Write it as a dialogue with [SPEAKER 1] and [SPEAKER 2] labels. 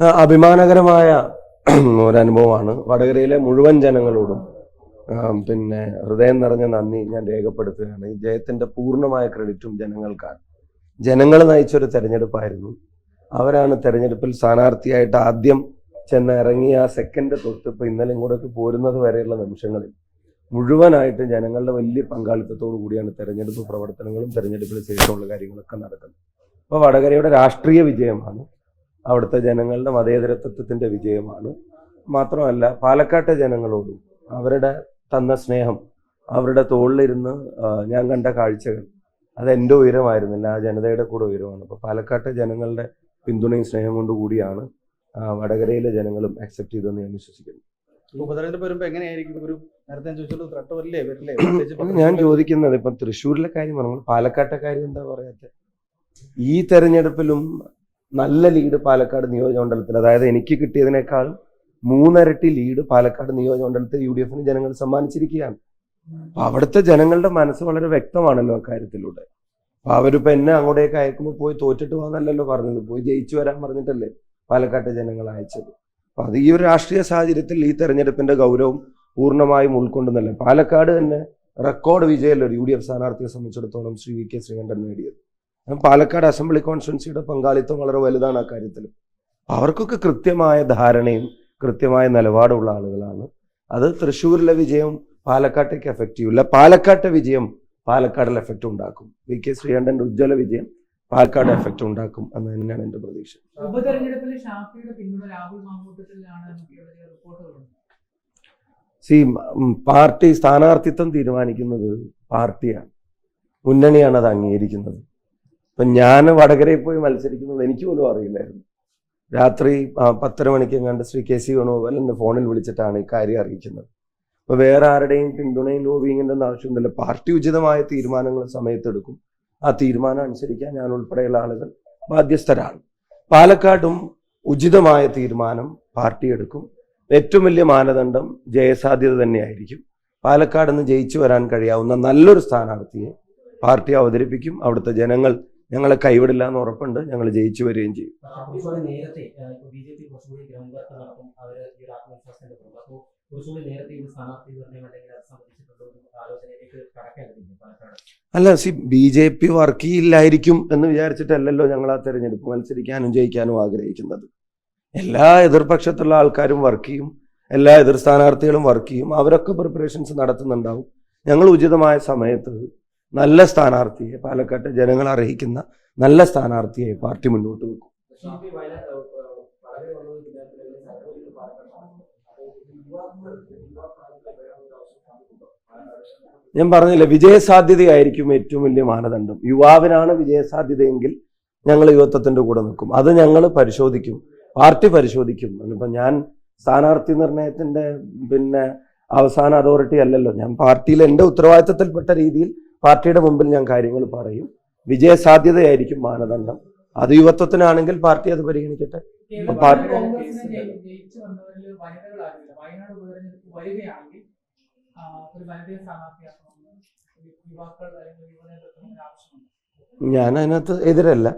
[SPEAKER 1] അഭിമാനകരമായ ഒരനുഭവമാണ്. വടകരയിലെ മുഴുവൻ ജനങ്ങളോടും പിന്നെ ഹൃദയം നിറഞ്ഞ നന്ദി ഞാൻ രേഖപ്പെടുത്തുകയാണ്. ഈ ജയത്തിന്റെ പൂർണമായ ക്രെഡിറ്റും ജനങ്ങൾക്കാണ്. ജനങ്ങൾ നയിച്ചൊരു തെരഞ്ഞെടുപ്പായിരുന്നു. അവരാണ് തെരഞ്ഞെടുപ്പിൽ സ്ഥാനാർത്ഥിയായിട്ട് ആദ്യം ചെന്ന് ഇറങ്ങിയ ആ സെക്കൻഡ് തൊട്ട് ഇപ്പൊ ഇന്നലെ ഇങ്ങോട്ടേക്ക് പോരുന്നത് വരെയുള്ള നിമിഷങ്ങളിൽ മുഴുവനായിട്ട് ജനങ്ങളുടെ വലിയ പങ്കാളിത്തത്തോടു കൂടിയാണ് തെരഞ്ഞെടുപ്പ് പ്രവർത്തനങ്ങളും തെരഞ്ഞെടുപ്പിന് ശേഷമുള്ള കാര്യങ്ങളൊക്കെ നടക്കുന്നത്. അപ്പോൾ വടകരയുടെ രാഷ്ട്രീയ വിജയമാണ്. അവിടുത്തെ ജനങ്ങളുടെ മതേതരത്വത്തിന്റെ വിജയമാണ്. മാത്രമല്ല പാലക്കാട്ടെ ജനങ്ങളോടും അവരുടെ തന്ന സ്നേഹം അവരുടെ തോളിലിരുന്ന് ഞാൻ കണ്ട കാഴ്ചകൾ അത് എന്റെ ഉയരമായിരുന്നില്ല. ആ ജനതയുടെ കൂടെ ഉയരമാണ്. അപ്പോൾ പാലക്കാട്ടെ ജനങ്ങളുടെ പിന്തുണയും സ്നേഹം കൊണ്ട് കൂടിയാണ് വടകരയിലെ ജനങ്ങളും അക്സെപ്റ്റ് ചെയ്തതെന്ന് ഞാൻ വിശ്വസിക്കുന്നു.
[SPEAKER 2] ഉപതെരഞ്ഞെടുപ്പ് എങ്ങനെയായിരിക്കും? ഒരു നേരത്തെ ഞാൻ ചോദിച്ചോളൂ ത്രട്ട് വരില്ലേ വരില്ലേ?
[SPEAKER 1] ഞാൻ ചോദിക്കുന്നത് ഇപ്പം തൃശ്ശൂരിലെ കാര്യം പറഞ്ഞു പാലക്കാട്ടെ കാര്യം എന്താ പറയാത്തെ? ഈ തെരഞ്ഞെടുപ്പിലും നല്ല ലീഡ് പാലക്കാട് നിയോജകമണ്ഡലത്തിൽ. അതായത് എനിക്ക് കിട്ടിയതിനേക്കാൾ മൂന്നരട്ടി ലീഡ് പാലക്കാട് നിയോജകമണ്ഡലത്തിൽ യു ഡി എഫിന് ജനങ്ങൾ സമ്മാനിച്ചിരിക്കുകയാണ്. അപ്പൊ അവിടുത്തെ ജനങ്ങളുടെ മനസ്സ് വളരെ വ്യക്തമാണല്ലോ അക്കാര്യത്തിലൂടെ. അപ്പൊ അവരിപ്പോ എന്നെ അങ്ങോട്ടേക്ക് അയക്കുമ്പോൾ പോയി തോറ്റിട്ട് പോകാന്നല്ലല്ലോ പറഞ്ഞത്. പോയി ജയിച്ചു വരാൻ പറഞ്ഞിട്ടല്ലേ പാലക്കാട്ടെ ജനങ്ങൾ അയച്ചത്. അപ്പൊ അത് ഈ ഒരു രാഷ്ട്രീയ സാഹചര്യത്തിൽ ഈ തെരഞ്ഞെടുപ്പിന്റെ ഗൗരവം പൂർണമായും ഉൾക്കൊണ്ടെന്നല്ലേ. പാലക്കാട് തന്നെ റെക്കോർഡ് വിജയമല്ലോ യു ഡി എഫ് സ്ഥാനാർത്ഥിയെ സംബന്ധിച്ചിടത്തോളം ശ്രീ വി കെ ശ്രീകണ്ഠൻ നേടിയത്. പാലക്കാട് അസംബ്ലി കോൺസ്റ്റുവൻസിയുടെ പങ്കാളിത്തം വളരെ വലുതാണ് ആ കാര്യത്തിൽ. അവർക്കൊക്കെ കൃത്യമായ ധാരണയും കൃത്യമായ നിലപാടുള്ള ആളുകളാണ്. അത് തൃശ്ശൂരിലെ വിജയം പാലക്കാട്ടേക്ക് എഫക്റ്റ് ചെയ്യില്ല പാലക്കാട്ടെ വിജയം പാലക്കാടിൽ എഫക്റ്റ് ഉണ്ടാക്കും. വി കെ ശ്രീകണ്ഠന്റെ ഉജ്ജ്വല വിജയം പാലക്കാട് എഫക്റ്റ് ഉണ്ടാക്കും എന്ന് തന്നെയാണ് എന്റെ പ്രതീക്ഷ. സി പാർട്ടി സ്ഥാനാർത്ഥിത്വം തീരുമാനിക്കുന്നത് പാർട്ടിയാണ്. മുന്നണിയാണ് അത് അംഗീകരിക്കുന്നത്. ഇപ്പം ഞാൻ വടകരയിൽ പോയി മത്സരിക്കുന്നത് എനിക്ക് പോലും അറിയില്ലായിരുന്നു. രാത്രി പത്തര മണിക്ക് എങ്ങാണ്ട് ശ്രീ കെ സി വേണുഗോപാൽ എന്നെ ഫോണിൽ വിളിച്ചിട്ടാണ് ഈ കാര്യം അറിയിക്കുന്നത്. അപ്പോൾ വേറെ ആരുടെയും പിന്തുണയും ലോബിങ്ങിന്റെ ആവശ്യമൊന്നുമില്ല പാർട്ടി ഉചിതമായ തീരുമാനങ്ങൾ സമയത്തെടുക്കും ആ തീരുമാനം അനുസരിക്കാൻ ഞാൻ ഉൾപ്പെടെയുള്ള ആളുകൾ ബാധ്യസ്ഥരാണ്. പാലക്കാടും ഉചിതമായ തീരുമാനം പാർട്ടി എടുക്കും. ഏറ്റവും വലിയ മാനദണ്ഡം ജയസാധ്യത തന്നെയായിരിക്കും. പാലക്കാട് നിന്ന് ജയിച്ചു വരാൻ കഴിയാവുന്ന നല്ലൊരു സ്ഥാനാർത്ഥിയെ പാർട്ടി അവതരിപ്പിക്കും. അവിടുത്തെ ജനങ്ങൾ ഞങ്ങളെ കൈവിടില്ല എന്ന് ഉറപ്പുണ്ട്. ഞങ്ങൾ ജയിച്ചു വരികയും ചെയ്യും. അല്ല C B J P work ചെയ്യില്ലായിരിക്കും എന്ന് വിചാരിച്ചിട്ടല്ലല്ലോ ഞങ്ങൾ ആ തെരഞ്ഞെടുപ്പ് മത്സരിക്കാനും ജയിക്കാനും ആഗ്രഹിക്കുന്നത്. എല്ലാ എതിർപക്ഷത്തുള്ള ആൾക്കാരും വർക്ക് ചെയ്യും. എല്ലാ എതിർ സ്ഥാനാർത്ഥികളും വർക്ക് ചെയ്യും. അവരൊക്കെ പ്രിപ്പറേഷൻസ് നടത്തുന്നുണ്ടാവും. ഞങ്ങൾ ഉചിതമായ സമയത്ത് നല്ല സ്ഥാനാർത്ഥിയെ പാലക്കാട്ട് ജനങ്ങൾ അർഹിക്കുന്ന നല്ല സ്ഥാനാർത്ഥിയെ പാർട്ടി മുന്നോട്ട് വെക്കും. ഞാൻ പറഞ്ഞില്ല വിജയസാധ്യതയായിരിക്കും ഏറ്റവും വലിയ മാനദണ്ഡം. യുവാവിനാണ് വിജയസാധ്യതയെങ്കിൽ ഞങ്ങൾ യുവത്വത്തിന്റെ കൂടെ നിൽക്കും. അത് ഞങ്ങൾ പരിശോധിക്കും. പാർട്ടി പരിശോധിക്കും. ഇപ്പം ഞാൻ സ്ഥാനാർത്ഥി നിർണയത്തിന്റെ പിന്നെ അവസാന അതോറിറ്റി അല്ലല്ലോ. ഞാൻ പാർട്ടിയിൽ എന്റെ ഉത്തരവാദിത്തത്തിൽപ്പെട്ട രീതിയിൽ പാർട്ടിയുടെ മുമ്പിൽ ഞാൻ കാര്യങ്ങൾ പറയും. വിജയസാധ്യതയായിരിക്കും മാനദണ്ഡം. അത് യുവത്വത്തിനാണെങ്കിൽ പാർട്ടി അത് പരിഗണിക്കട്ടെ. ഞാൻ അതിനകത്ത് എതിരല്ല.